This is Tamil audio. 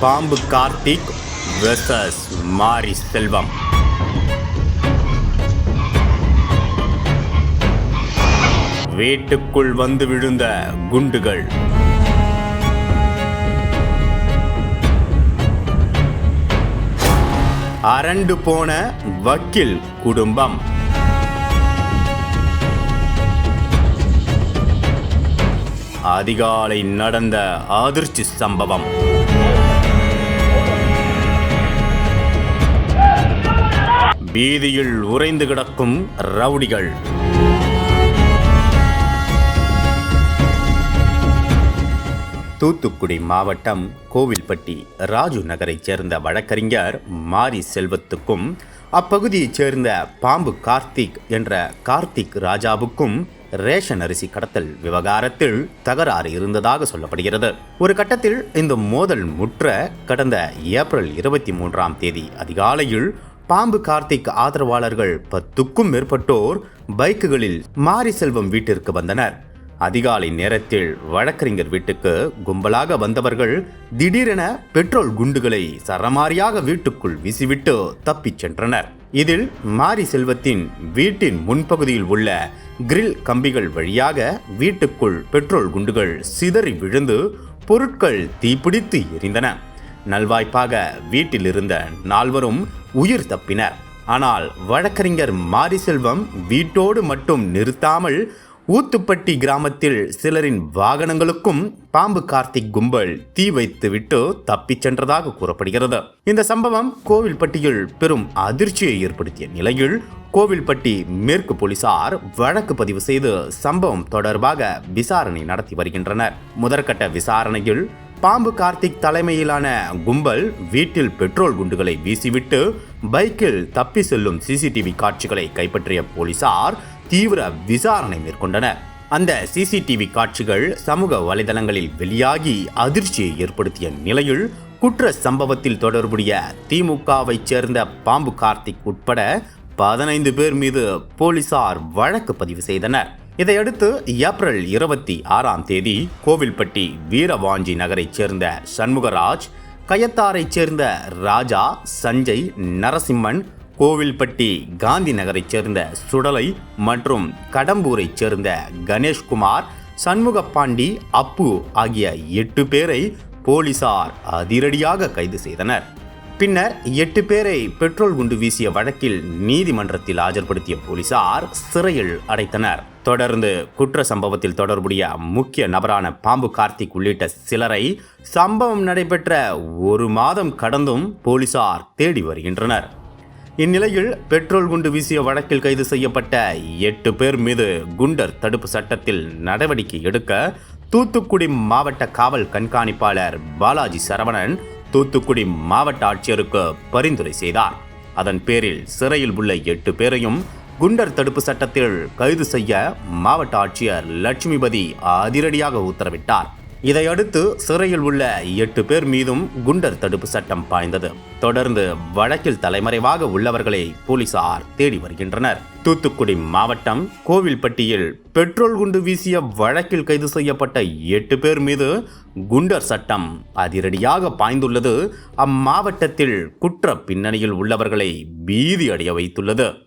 பாம்பு கார்த்திக் வெர்சஸ் மாரி செல்வம். வீட்டுக்குள் வந்து விழுந்த குண்டுகள். அரண்டு போன வக்கீல் குடும்பம். அதிகாலை நடந்த அதிர்ச்சி சம்பவம். பீதியில் உறைந்து கிடக்கும் ரவுடிகள். தூத்துக்குடி மாவட்டம் கோவில்பட்டி ராஜு நகரைச் சேர்ந்த வழக்கறிஞர் மாரி செல்வத்துக்கும் அப்பகுதியைச் சேர்ந்த பாம்பு கார்த்திக் என்ற கார்த்திக் ராஜாவுக்கும் ரேஷன் அரிசி கடத்தல் விவகாரத்தில் தகராறு இருந்ததாக சொல்லப்படுகிறது. ஒரு கட்டத்தில் இந்த மோதல் முற்ற கடந்த ஏப்ரல் இருபத்தி மூன்றாம் தேதி அதிகாலையில் பாம்பு கார்த்திக் ஆதரவாளர்கள் பத்துக்கும் மேற்பட்டோர் பைக்குகளில் மாரி செல்வம் வீட்டிற்கு வந்தனர். அதிகாலை நேரத்தில் வழக்கறிஞர் வீட்டுக்கு கும்பலாக வந்தவர்கள் திடீரென பெட்ரோல் குண்டுகளை சரமாரியாக வீட்டுக்குள் வீசிவிட்டு தப்பிச் சென்றனர். இதில் மாரி செல்வத்தின் வீட்டின் முன்பகுதியில் உள்ள கிரில் கம்பிகள் வழியாக வீட்டுக்குள் பெட்ரோல் குண்டுகள் சிதறி விழுந்து பொருட்கள் தீப்பிடித்து எரிந்தன. நல்வாய்ப்பாக வீட்டில் இருந்த நால்வரும் உயிர் தப்பினர். ஆனால் வழக்கறிஞர் மாரிசெல்வம் வீட்டோடு மட்டும் நிறுத்தாமல் ஊத்துப்பட்டி கிராமத்தில் சிலரின் வாகனங்களுக்கும் பாம்பு கார்த்திக் கும்பல் தீ வைத்துவிட்டு தப்பிச் சென்றதாக கூறப்படுகிறது. இந்த சம்பவம் கோவில்பட்டியில் பெரும் அதிர்ச்சியை ஏற்படுத்திய நிலையில் கோவில்பட்டி மேற்கு போலீசார் வழக்கு பதிவு செய்து சம்பவம் தொடர்பாக விசாரணை நடத்தி வருகின்றனர். முதற்கட்ட விசாரணையில் பாம்பு கார்த்திக் தலைமையிலான கும்பல் வீட்டில் பெட்ரோல் குண்டுகளை வீசிவிட்டு பைக்கில் தப்பி செல்லும் சிசிடிவி காட்சிகளை கைப்பற்றிய போலீசார் தீவிர விசாரணை மேற்கொண்டனர். அந்த சிசிடிவி காட்சிகள் சமூக வலைதளங்களில் வெளியாகி அதிர்ச்சியை ஏற்படுத்திய நிலையில் குற்ற சம்பவத்தில் தொடர்புடைய திமுகவைச் சேர்ந்த பாம்பு கார்த்திக் உட்பட பதினைந்து பேர் மீது போலீசார் வழக்கு பதிவு செய்தனர். இதையடுத்து ஏப்ரல் இருபத்தி ஆறாம் தேதி கோவில்பட்டி வீரவாஞ்சி நகரைச் சேர்ந்த சண்முகராஜ் கயத்தாரைச் சேர்ந்த ராஜா சஞ்சய் நரசிம்மன் கோவில்பட்டி காந்தி நகரைச் சேர்ந்த சுடலை மற்றும் கடம்பூரைச் சேர்ந்த கணேஷ்குமார் சண்முகப்பாண்டி அப்பு ஆகிய எட்டு பேரை போலீசார் அதிரடியாக கைது செய்தனர். பின்னர் எட்டு பேரை பெட்ரோல் குண்டு வீசிய வழக்கில் நீதிமன்றத்தில் ஆஜர்படுத்திய போலீசார் சிறையில் அடைத்தனர். தொடர்ந்து குற்ற சம்பவத்தில் தொடர்புடைய முக்கிய நபரான பாம்பு கார்த்திக் உள்ளிட்ட சிலரை சம்பவம் நடைபெற்ற ஒரு மாதம் கடந்தும் போலீசார் தேடி வருகின்றனர். இந்நிலையில் பெட்ரோல் குண்டு வீசிய வழக்கில் கைது செய்யப்பட்ட எட்டு பேர் மீது குண்டர் தடுப்பு சட்டத்தில் நடவடிக்கை எடுக்க தூத்துக்குடி மாவட்ட காவல் கண்காணிப்பாளர் பாலாஜி சரவணன் தூத்துக்குடி மாவட்ட ஆட்சியருக்கு பரிந்துரை செய்தார். அதன் பேரில் சிறையில் உள்ள எட்டு பேரையும் குண்டர் தடுப்பு சட்டத்தில் கைது செய்ய மாவட்ட ஆட்சியர் லட்சுமிபதி அதிரடியாக உத்தரவிட்டார். இதையடுத்து சிறையில் உள்ள எட்டு பேர் மீதும் குண்டர் தடுப்பு சட்டம் பாய்ந்தது. தொடர்ந்து வழக்கில் தலைமறைவாக உள்ளவர்களை போலீசார் தேடி வருகின்றனர். தூத்துக்குடி மாவட்டம் கோவில்பட்டியில் பெட்ரோல் குண்டு வீசிய வழக்கில் கைது செய்யப்பட்ட எட்டு பேர் மீது குண்டர் சட்டம் அதிரடியாக பாய்ந்துள்ளது. அம்மாவட்டத்தில் குற்ற பின்னணியில் உள்ளவர்களை பீதி அடைய வைத்துள்ளது.